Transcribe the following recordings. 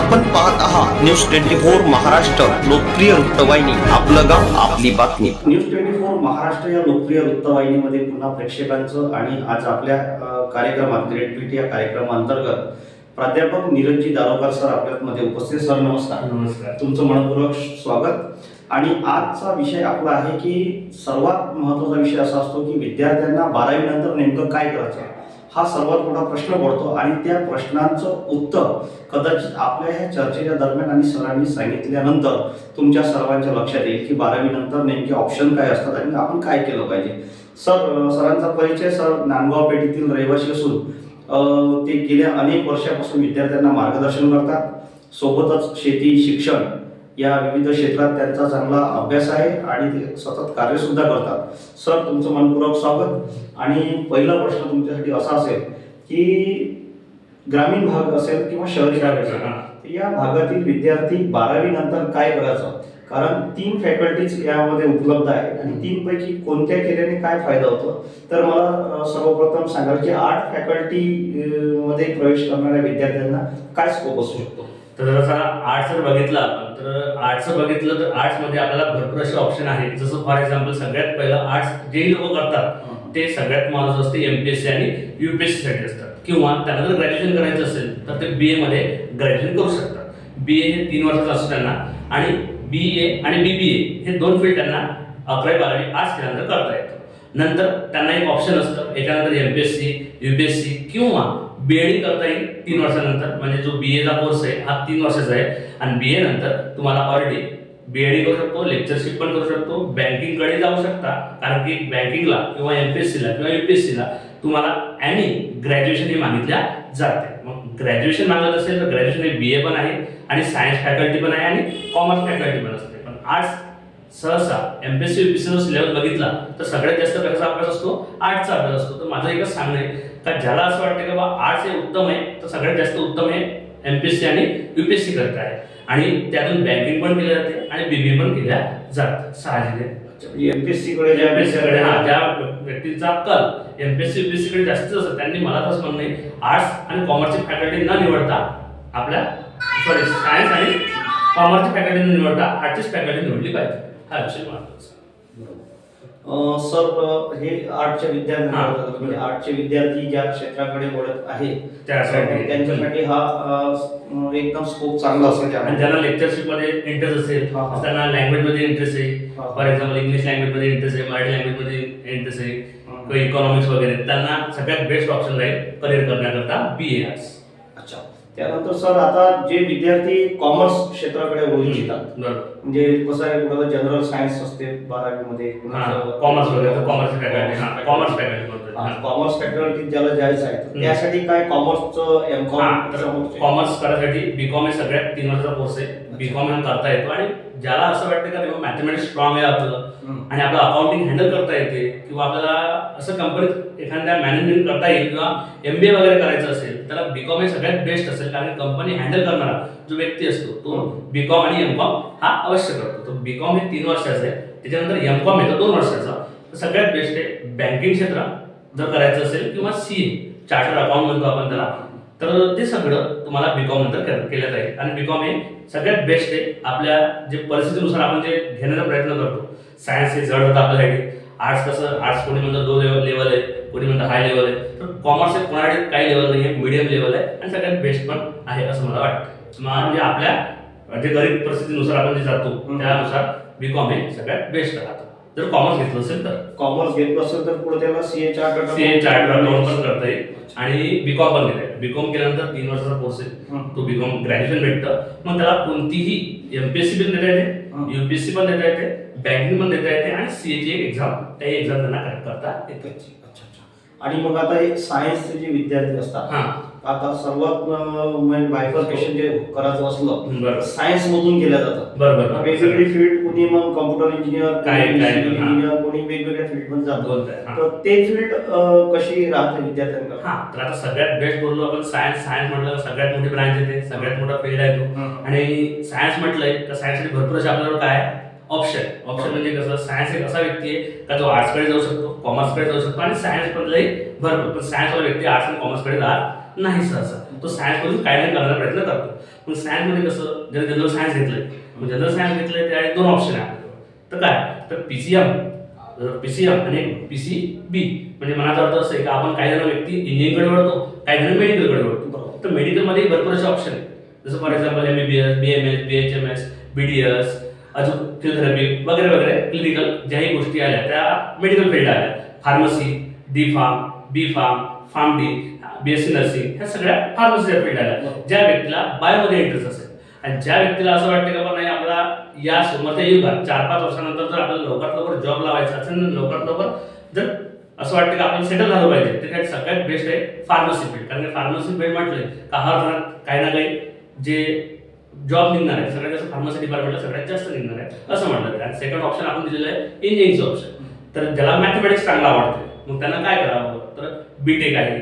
आपण पाहत आहात न्यूज ट्वेंटी फोर महाराष्ट्र लोकप्रिय वृत्तवाहिनी. आपलं गाव आपली बातमी. न्यूज ट्वेंटी फोर महाराष्ट्र या लोकप्रिय वृत्तवाहिनीमध्ये पुन्हा प्रेक्षकांचं आणि आज आपल्या कार्यक्रमात ग्रेट ट्विट या कार्यक्रमाअंतर्गत प्राध्यापक नीरजजी दारोकर सर आपल्यामध्ये उपस्थित. सर नमस्कार. नमस्कार. तुमचं मनपूर्वक स्वागत. आणि आजचा विषय आपला आहे की सर्वात महत्त्वाचा विषय असा असतो की विद्यार्थ्यांना बारावी नंतर नेमकं काय करायचं? हा सर्वात मोठा प्रश्न पडतो आणि त्या प्रश्नांचं उत्तर कदाचित आपल्या ह्या चर्चेच्या दरम्यान आणि सरांनी सांगितल्यानंतर तुमच्या सर्वांच्या लक्षात येईल की बारावी नंतर नेमके ऑप्शन काय असतात आणि आपण काय केलं पाहिजे. सर सरांचा परिचय सर नांदगाव पेठेतील रहिवासी असून ते गेल्या अनेक वर्षापासून विद्यार्थ्यांना मार्गदर्शन करतात. सोबतच शेती शिक्षण या विविध क्षेत्रात त्यांचा चांगला अभ्यास आहे आणि ते सतत कार्य सुद्धा करतात. सर तुमचं मनपूर्वक स्वागत. आणि पहिला प्रश्न तुमच्यासाठी असा असेल की ग्रामीण भाग असेल किंवा शहरी भाग असेल या भागातील विद्यार्थी बारावी नंतर काय करायचं? कारण तीन फॅकल्टीज यामध्ये उपलब्ध आहे आणि तीन पैकी कोणत्या केल्याने काय फायदा होतो? तर मला सर्वप्रथम सांगाल की आर्ट फॅकल्टी मध्ये प्रवेश करणाऱ्या विद्यार्थ्यांना काय स्कोप असू शकतो? तर जर आर्ट्स जर बघितलं तर आर्ट्सचं बघितलं तर आर्ट्समध्ये आपल्याला भरपूर असे ऑप्शन आहेत. जसं फॉर एक्झाम्पल सगळ्यात पहिलं आर्ट्स जेही लोक करतात ते सगळ्यात महत्वाचं असते एमपीएससी आणि युपीएससी साठी असतात किंवा त्यांना जर ग्रॅज्युएशन करायचं असेल तर ते बी ए मध्ये ग्रॅज्युएशन करू शकतात. बी ए हे तीन वर्षाचं असतं त्यांना. आणि बी ए आणि बी बी ए हे दोन फील्ड त्यांना अकरावी बारावी आर्ट्स केल्यानंतर करता येतं. नंतर त्यांना एक ऑप्शन असतं. याच्यानंतर एमपीएससी युपीएससी किंवा बी एड करता येईल तीन वर्षानंतर. म्हणजे जो बी एचा कोर्स आहे हा तीन वर्षाचा आहे. आणि बी ए नंतर तुम्हाला ऑलरेडी बी एड करू शकतो लेक्चरशिप पण करू शकतो बँकिंगकडे जाऊ शकता. कारण की बँकिंगला किंवा एम पी एस सीला किंवा यू पी एस सीला तुम्हाला आणि ग्रॅज्युएशन हे मागितल्या जाते. मग ग्रॅज्युएशन मागत असेल तर ग्रॅज्युएशन हे बी ए पण आहे आणि सायन्स फॅकल्टी पण आहे आणि कॉमर्स फॅकल्टी पण असते. पण आर्ट्स सहसा एम पी एमपीएससी युपीएससी जो सिलेबस बघितला तर सगळ्यात जास्त कशाचा अभ्यास असतो? आर्टचा अभ्यास असतो. तर माझं एकच सांगणं आहे का ज्याला असं वाटतं की बाबा आर्ट्स हे उत्तम आहे तर सगळ्यात जास्त उत्तम हे एमपीएससी आणि युपीएससी करत आहे. आणि त्यातून बँकिंग पण केल्या जाते आणि बीबी पण केल्या जातात साहजिक आहे एमपीएससी कडे ज्या एमपीएससी कडे हा ज्या व्यक्तीचा कल एमपीएससी युपीएससी कडे जास्त असतं त्यांनी मला तसं म्हणणं आहे आर्ट्स आणि कॉमर्सची फॅकल्टी न निवडता आपल्या सॉरी सायन्स आणि कॉमर्सची फॅकल्टी न निवडता आर्टचीच फॅकल्टी निवडली पाहिजे. हा विषय महत्त्वाचा सर हे आर्टचे हा. विद्यार्थी म्हणजे आर्टचे विद्यार्थी ज्या क्षेत्राकडे वळत आहे त्यासाठी त्यांच्यासाठी हा एकदम स्कोप चांगला असेल आणि. ज्यांना लेक्चरशिपमध्ये इंटरेस्ट असेल. त्यांना लँग्वेजमध्ये इंटरेस्ट आहे. फॉर एक्झाम्पल इंग्लिश लँग्वेजमध्ये इंटरेस्ट आहे मराठी लँग्वेजमध्ये इंटरेस्ट आहे किंवा इकॉनॉमिक्स वगैरे त्यांना सगळ्यात बेस्ट ऑप्शन राहील करिअर करण्याकरता बी ए आर्ट्स अच्छा त्यानंतर सर आता जे विद्यार्थी कॉमर्स क्षेत्राकडे वळू इच्छितात बरोबर. म्हणजे कसं आहे कुणाला जनरल सायन्स असते बारावीमध्ये कॉमर्स वगैरे कॉमर्स फॅकल्टी हा कॉमर्स फॅकल्टी कॉमर्स फॅकल्टी ज्याला जायचं आहे तर हम्म. त्यासाठी काय कॉमर्सचं एम हा, तर कॉम कॉमर्स करायसाठी बीकॉम हे सगळ्यात तीन वर्षाचा कोर्स आहे. बीकॉम हा करता येतो. आणि ज्याला असं वाटतं का मॅथमॅटिक्स स्ट्रॉंग आहे आपलं आणि आपलं अकाउंटिंग हँडल करता येते किंवा आपल्याला असं कंपनीत एखाद्या मॅनेजमेंट करता येईल किंवा एम बी ए वगैरे करायचं असेल तर बीकॉम हे सगळ्यात बेस्ट असेल कारण कंपनी हँडल करणारा जो व्यक्ती असतो तो बीकॉम आणि एम कॉम हा अवश्य करतो. तो बीकॉम हे तीन वर्षाचं आहे त्याच्यानंतर एम कॉम येतो दोन वर्षाचा. तर सगळ्यात बेस्ट आहे बँकिंग क्षेत्र जर करायचं असेल किंवा सी चार्टर्ड अकाउंट म्हणतो आपण त्याला तर ते सगळं तुम्हाला बीकॉम नंतर केलं जाईल. आणि बीकॉम हे सगळ्यात बेस्ट आहे. आपल्या जे परिस्थितीनुसार आपण जे घेण्याचा प्रयत्न करतो. सायन्स हे जड होतं आपल्यासाठी आर्ट्स कसं आर्ट्स कोणी म्हणतं लो लेवल लेवल आहे. कोणी म्हणतं हाय लेवल आहे. तर कॉमर्स हे कोणाकडे काही लेवल नाही आहे मिडियम लेवल आहे. आणि सगळ्यात बेस्ट पण आहे असं मला वाटतं. म्हणजे आपल्या जे गरीब परिस्थितीनुसार आपण जे जातो. त्यानुसार बीकॉम हे सगळ्यात बेस्ट राहतं. जर कॉमर्स घेतलं असेल तर. कॉमर्स घेतलं असेल तर पुढे त्याला सीए चार्टर्ड सीए चार्ट करता येईल. आणि बीकॉम पण घेता येईल. बीकॉम केल्यानंतर तीन वर्षाचा कोर्स आहे. तो बीकॉम ग्रॅज्युएशन भेटतं. मग त्याला कोणतीही एमपीएससी पण देता येते. युपीएससी पण देता येते बँकिंग पण देता येते आणि सीएची एक एक्झाम त्या एक्झाम त्यांना करता येते. अच्छा अच्छा. आणि मग आता एक सायन्सचे जे विद्यार्थी असतात हा. आता सर्वात बायफर्केशन जे करायचं असलं सायन्स मधून केलं जातं बरोबर वेगवेगळी फील्ड कोणी मग कम्प्युटर इंजिनियर. इंजिनियर कोणी वेगवेगळ्या फील्डमध्ये जातो. तर ते फील्ड कशी राहते विद्यार्थ्यांकडे हा तर आता सगळ्यात बेस्ट बोललो आपण सायन्स सायन्स म्हटलं सगळ्यात मोठी ब्रांच येते सगळ्यात मोठा फील्ड आहे तो. आणि सायन्स म्हटलंय तर सायन्ससाठी भरपूर असे आपल्याकडे काय ऑप्शन ऑप्शन म्हणजे कसं सायन्स एक असा व्यक्ती आहे का तो आर्ट्सकडे जाऊ शकतो कॉमर्सकडे जाऊ शकतो आणि सायन्स मधलाही भरपूर. पण सायन्स वाला व्यक्ती आर्ट्स आणि कॉमर्सकडे जात नाही सहसा तो सायन्स मधून काय नाही करण्याचा प्रयत्न करतो. मग सायन्समध्ये कसं ज्याने जनरल सायन्स घेतलंय मग जनरल सायन्स घेतलंय त्या दोन ऑप्शन आहे. तर काय? तर पीसीएम पीसीएम आणि पीसी बी म्हणजे मनाचा अर्थ असं आहे की आपण काही जण व्यक्ती इंजिनिअरिंगकडे वळतो काही जण मेडिकलकडे वळतो. तर मेडिकलमध्ये भरपूर असे ऑप्शन आहेत. जसं for example M B B S B M S B H M S B D S अजून फिजिओथेरपी वगैरे वगैरे क्लिनिकल ज्याही गोष्टी आल्या त्या मेडिकल फील्ड आल्या. Pharmacy D pharm B pharm pharm D B S C nursing ह्या सगळ्या फार्मसीच्या फील्ड आल्या. ज्या व्यक्तीला बायोमध्ये इंटरेस्ट असेल. आणि ज्या व्यक्तीला असं वाटतं की बाबा नाही आपला या समोरच्या युगात चार पाच वर्षानंतर जर आपल्याला लवकरात लवकर जॉब लावायचा असेल लवकरात लवकर जर असं वाटतं की आपण सेटल झालं पाहिजे तर त्यात सगळ्यात बेस्ट आहे फार्मसी फील्ड कारण फार्मसी फील्ड म्हटलं का हर घरात काही ना काही जे जॉब निघणार आहे सगळ्यात जास्त फार्मसी डिपार्टमेंटला सगळ्यात जास्त निघणार आहे असं म्हटलं आणि सेकंड ऑप्शन आपण दिलेलं आहे इंजिनिअरिंगचं ऑप्शन तर ज्याला मॅथमॅटिक्स चांगला आवडते मग त्यांना काय करावं? तर बी टेक आहे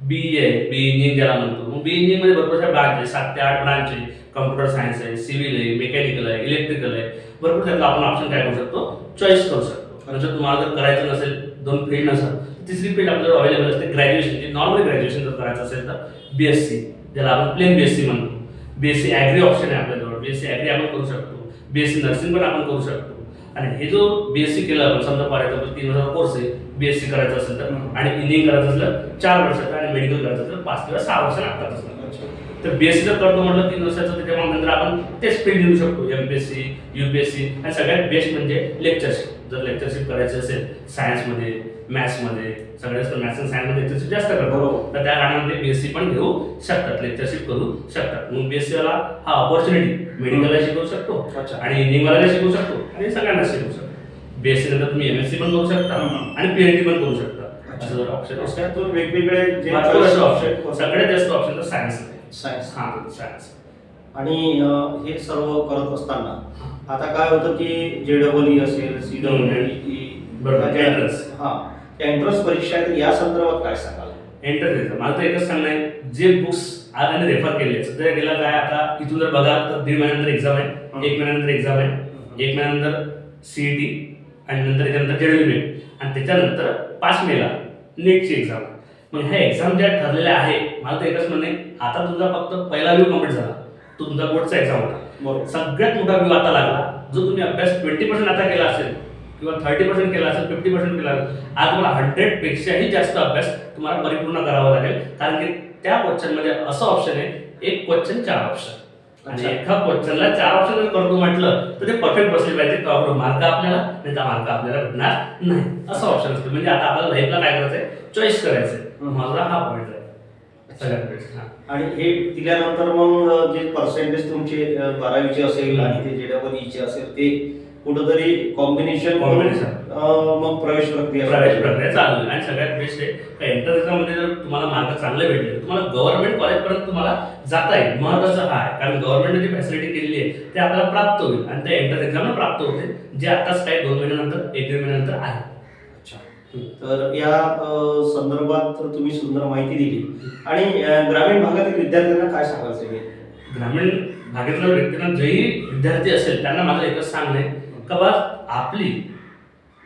बी ए बी इंजिनिअरिंग ज्याला म्हणतो. मग बी इंजिनिअरिंगमध्ये भरपूर ब्रांच आहे सात ते आठ ब्रांच आहे कम्प्युटर सायन्स आहे सिव्हिल आहे मेकॅनिकल आहे इलेक्ट्रिकल आहे. भरपूर त्यातला आपण ऑप्शन काय करू शकतो? चॉईस करू शकतो. म्हणजे तुम्हाला जर करायचं नसेल दोन फील्ड नसेल तिसरी फील्ड आपल्याला अवेलेबल असते ग्रॅज्युएशन नॉर्मल ग्रॅज्युएशन जर करायचं असेल तर बी एस सी ज्याला आपण प्लेन बी एस सी म्हणतो. B S C agri option आहे आपल्याजवळ. बी एस सी ॲग्री आपण करू शकतो. बी एस सी नर्सिंग पण आपण करू शकतो. आणि हे जो बी एस सी केलं आपण समजा फॉर एक्झाम्पल तीन वर्षाचा कोर्स आहे. बी एस सी करायचं असेल तर. आणि इंजिनिअरिंग करायचं असेल चार वर्षाचं आणि मेडिकल करायचं असेल तर पाच किंवा सहा वर्ष लागतात असं. तर बीएससी जर करतो म्हटलं तीन वर्षाचं त्याच्या नंतर आपण तेच फील्ड घेऊ शकतो. एमपीएससी युपीएससी आणि सगळ्यात बेस्ट म्हणजे लेक्चरशिप जर लेक्चरशिप करायची असेल सायन्समध्ये मॅथ्समध्ये सगळ्यात जास्त मॅथ्स आणि सायन्समध्ये लेक्चरशिप जास्त करतो. तर त्या कारणामध्ये बीएससी पण घेऊ शकतात लेक्चरशिप करू शकतात. मग बीएससी वाला हा ऑपॉर्च्युनिटी मेडिकलला शिकवू शकतो अच्छा. आणि इंजिनिअरिंगला शिकवू शकतो. आणि सगळ्यांना शिकवू शकतो. बीएससी नंतर तुम्ही एमएससी पण करू शकता. आणि पीएचडी पण करू शकता. असं जर ऑप्शन असतात त्यातून वेगवेगळे जे भरपूर असे ऑप्शन सगळ्यात जास्त ऑप्शन तर सायन्स सायन्स हा सायन्स आणि अं, हे सर्व करत असताना आता काय होतं की जे डबल ई असेल सी बरोबर, entrance. हा. एंट्रन्स परीक्षा आहेत. या संदर्भात काय सांगाल? एंटर मला तर एकच सांगणं आहे. जे बुक्स आज त्यांनी रेफर केले सध्या गेला काय आता? इथून जर बघा तर दीड महिन्यानंतर एक्झाम आहे. एक महिन्यानंतर एक्झाम आहे. एक महिन्यानंतर सीईटी आणि नंतर त्याच्यानंतर जेडब्ल्यू आणि त्याच्यानंतर पाच मेला नेटची एक्झाम मग ह्या एक्झाम ज्या ठरलेल्या आहे मला तर एकच म्हणणं आता तुमचा फक्त पहिला व्ह्यू कंप्लीट झाला. तो तुमचा बोर्डचा एक्झाम होता. बरोबर. सगळ्यात मोठा व्ह्यू आता लागला. जो तुम्ही अभ्यास ट्वेंटी पर्सेंट आता केला असेल किंवा थर्टी पर्सेंट केला असेल फिफ्टी पर्सेंट केला असेल आज तुम्हाला हंड्रेड पेक्षाही जास्त अभ्यास तुम्हाला परिपूर्ण करावा लागेल. कारण की त्या क्वेश्चनमध्ये असं ऑप्शन आहे एक क्वेश्चन चार ऑप्शन आणि. एका क्वेश्चनला चार ऑप्शन जर करतो म्हटलं तर ते परफेक्ट बसले पाहिजे. तेव्हा मार्क आपल्याला नाही तर मार्क आपल्याला भेटणार नाही. असं ऑप्शन असतं. म्हणजे आता आपल्याला लाईफला काय करायचंय? चॉईस करायचंय. माझा हा पॉईंट आहे. आणि हे दिल्यानंतर मग जे पर्सेंटेज तुमचे बारावीचे असेल आणि ते जे डबल ईचे असेल ते कुठंतरी कॉम्बिनेशन Combination. मग प्रवेश प्रक्रिया प्रवेश प्रक्रिया चालू. आहे आणि सगळ्यात बेस्ट आहे एंट्रन्समध्ये जर तुम्हाला मार्क चांगले भेटले तर तुम्हाला गव्हर्नमेंट कॉलेजपर्यंत तुम्हाला जाता येईल. महत्वाचं हा आहे. कारण गव्हर्नमेंटने जी फॅसिलिटी केलेली आहे ते आपल्याला प्राप्त होईल. आणि ते एंट्रन्स एक्झाम प्राप्त होते जे आताच काही दोन महिन्यानंतर एक दीड महिन्यानंतर आहे. अच्छा. तर या अं, संदर्भात तर तुम्ही सुंदर माहिती दिली. आणि अं, ग्रामीण भागातील विद्यार्थ्यांना काय सांगायचं आहे ग्रामीण भागातल्या व्यक्तींना जेही विद्यार्थी असेल त्यांना माझं एकच सांगणं आहे. का बा आपली.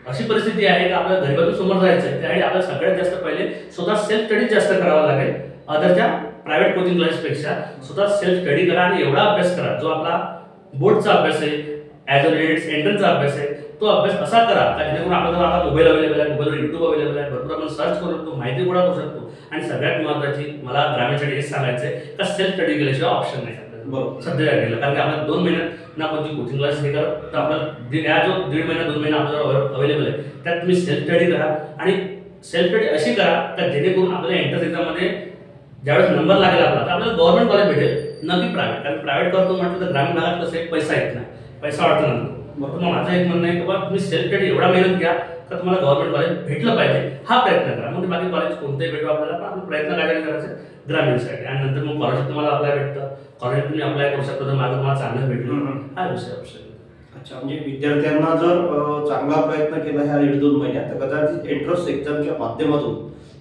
अशी परिस्थिती आहे की आपल्याला गरिबातून समोर जायचं आहे. त्यासाठी आपल्याला सगळ्यात जास्त पहिले स्वतः सेल्फ स्टडी जास्त करावा लागेल. अदरच्या प्रायव्हेट कोचिंग क्लासेसपेक्षा स्वतः सेल्फ स्टडी करा आणि एवढा अभ्यास करा. जो आपला बोर्डचा अभ्यास आहे ॲज अ रिलेट्स एंट्रन्सचा अभ्यास आहे तो अभ्यास असा करा का जेणेकरून आपल्याला आता मोबाईल अवेलेबल आहे मोबाईलवर युट्यूब अवेलेबल आहे भरपूर आपण सर्च करू शकतो माहिती गोळा करू शकतो. आणि सगळ्यात महत्त्वाची मला ग्रामीणसाठी हेच सांगायचं आहे का सेल्फ स्टडी केल्याशिवाय ऑप्शन नाही. बरोबर. सध्या केलं कारण की आपल्याला दोन महिन्यात ना कोणती कोचिंग क्लास हे करा तर आपल्याला दीड- या जो दीड महिना दोन महिना आपल्याला अवेलेबल आहे त्यात तुम्ही सेल्फ स्टडी करा. आणि सेल्फ स्टडी अशी करा का जेणेकरून आपल्याला एंट्रन्स एक्झाममध्ये ज्यावेळेस नंबर लागेल आपला तर आपल्याला गव्हर्नमेंट कॉलेज भेटेल न की प्रायव्हेट कारण प्रायव्हेट करतो म्हटलं तर ग्रामीण भागात कसं एक पैसा येत नाही. पैसा वाटतो नंतर मग माझं एक म्हणणं आहे की बा तुम्ही सेल्फ स्टडी एवढा मेहनत घ्या का तुम्हाला गव्हर्नमेंट कॉलेज भेटलं पाहिजे. हा प्रयत्न करा. ते बाकी कॉलेज कोणतेही भेटू आपल्याला पण आपण प्रयत्न काय करायचे? ग्रामीण साईड आणि नंतर मग कॉलेज तुम्हाला अप्लाय भेटतं. कॉलेज तुम्ही अप्लाय करू शकता तर माझं तुम्हाला चांगलं भेटलं. हा विषय ऑप्शन अच्छा म्हणजे विद्यार्थ्यांना जर चांगला प्रयत्न केला ह्या दीड दोन महिन्यात तर कदाचित एंट्रन्स एक्झामच्या माध्यमातून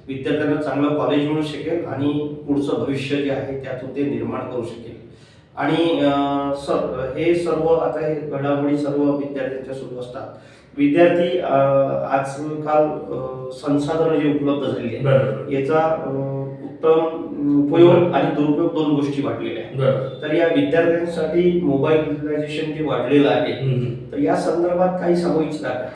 विद्यार्थ्यांना चांगलं कॉलेज मिळू शकेल आणि पुढचं भविष्य जे आहे त्यातून ते निर्माण करू शकेल. आणि सर हे सर्व आता हे घडामोडी सर्व विद्यार्थ्यांच्या सुरू असतात. विद्यार्थी आजकाल संसाधनं जी उपलब्ध झालेली आहे बरोबर. याचा उत्तम उपयोग आणि दुरुपयोग दोन गोष्टी वाटलेल्या आहेत. तर या विद्यार्थ्यांसाठी मोबाईल युटिलायझेशन जे वाढलेलं आहे. तर या संदर्भात काही सांगू इच्छिता का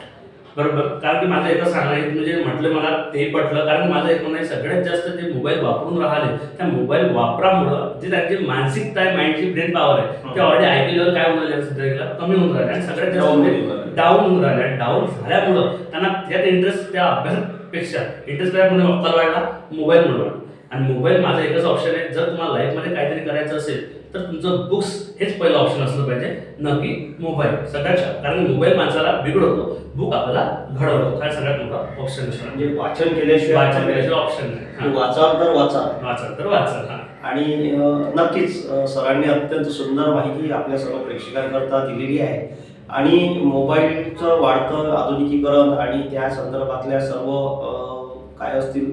बरोबर. कारण की माझं एकच सांगणं आहे म्हणजे म्हटलं मला ते पटलं. कारण माझं एक म्हणणं सगळ्यात जास्त जे मोबाईल वापरून राहिले त्या मोबाईल वापरामुळं जे त्यांची मानसिकता आहे माइंडची ब्रेन पॉवर आहे ते ऑलरेडी आय लेवल काय होऊन राहिले कमी होऊन राहिले. आणि सगळ्यात. जास्त डाऊन होऊन राहिले. आणि डाऊन झाल्यामुळं त्यांना त्यात इंटरेस्ट त्या अभ्यासापेक्षा इंटरेस्ट काय अक्कल वाढला मोबाईलमुळे वाढला. आणि मोबाईल माझं एकच ऑप्शन आहे. जर तुम्हाला लाईफमध्ये काहीतरी करायचं असेल तर तुमचं बुक्स हेच पहिलं ऑप्शन असलं पाहिजे न की मोबाईल सगळ्यात कारण मोबाईल माणसाला बिघडवतो. बुक आपल्याला घडवतो. हा सगळ्यात मोठा ऑप्शन असणार. म्हणजे वाचन केल्याशिवाय वाचन केल्याशिवाय ऑप्शन नाही. वाचाल तर वाचा वाचा तर वाचा हा. आणि नक्कीच सरांनी अत्यंत सुंदर माहिती आपल्या सर्व प्रेक्षकांकरता दिलेली आहे. आणि मोबाईलचं वाढतं आधुनिकीकरण आणि त्या संदर्भातल्या सर्व काय असतील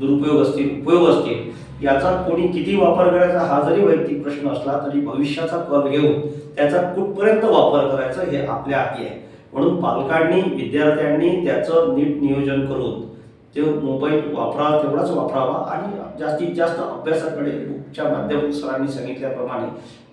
दुरुपयोग असतील उपयोग असतील याचा कोणी किती वापर करायचा हा जरी वैयक्तिक प्रश्न असला तरी भविष्याचा कल घेऊन त्याचा कुठपर्यंत वापर करायचा हे आपल्या हाती आहे. म्हणून पालकांनी विद्यार्थ्यांनी त्याचं नीट नियोजन करून ते मोबाईल वापरा तेवढाच वापरावा आणि जास्तीत जास्त अभ्यासाकडे बुकच्या माध्यमातून सरांनी सांगितल्याप्रमाणे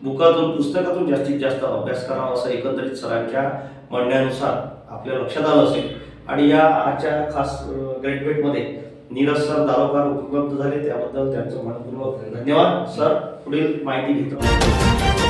बुकातून पुस्तकातून जास्तीत जास्त अभ्यास करावा असं एकंदरीत सरांच्या म्हणण्यानुसार आपल्या लक्षात आलं असेल. आणि या आजच्या खास ग्रॅज्युएटमध्ये नीरज सर दारोकार उपलब्ध झाले त्याबद्दल त्यांचं मनपूर्वक धन्यवाद. सर पुढील माहिती घेतो.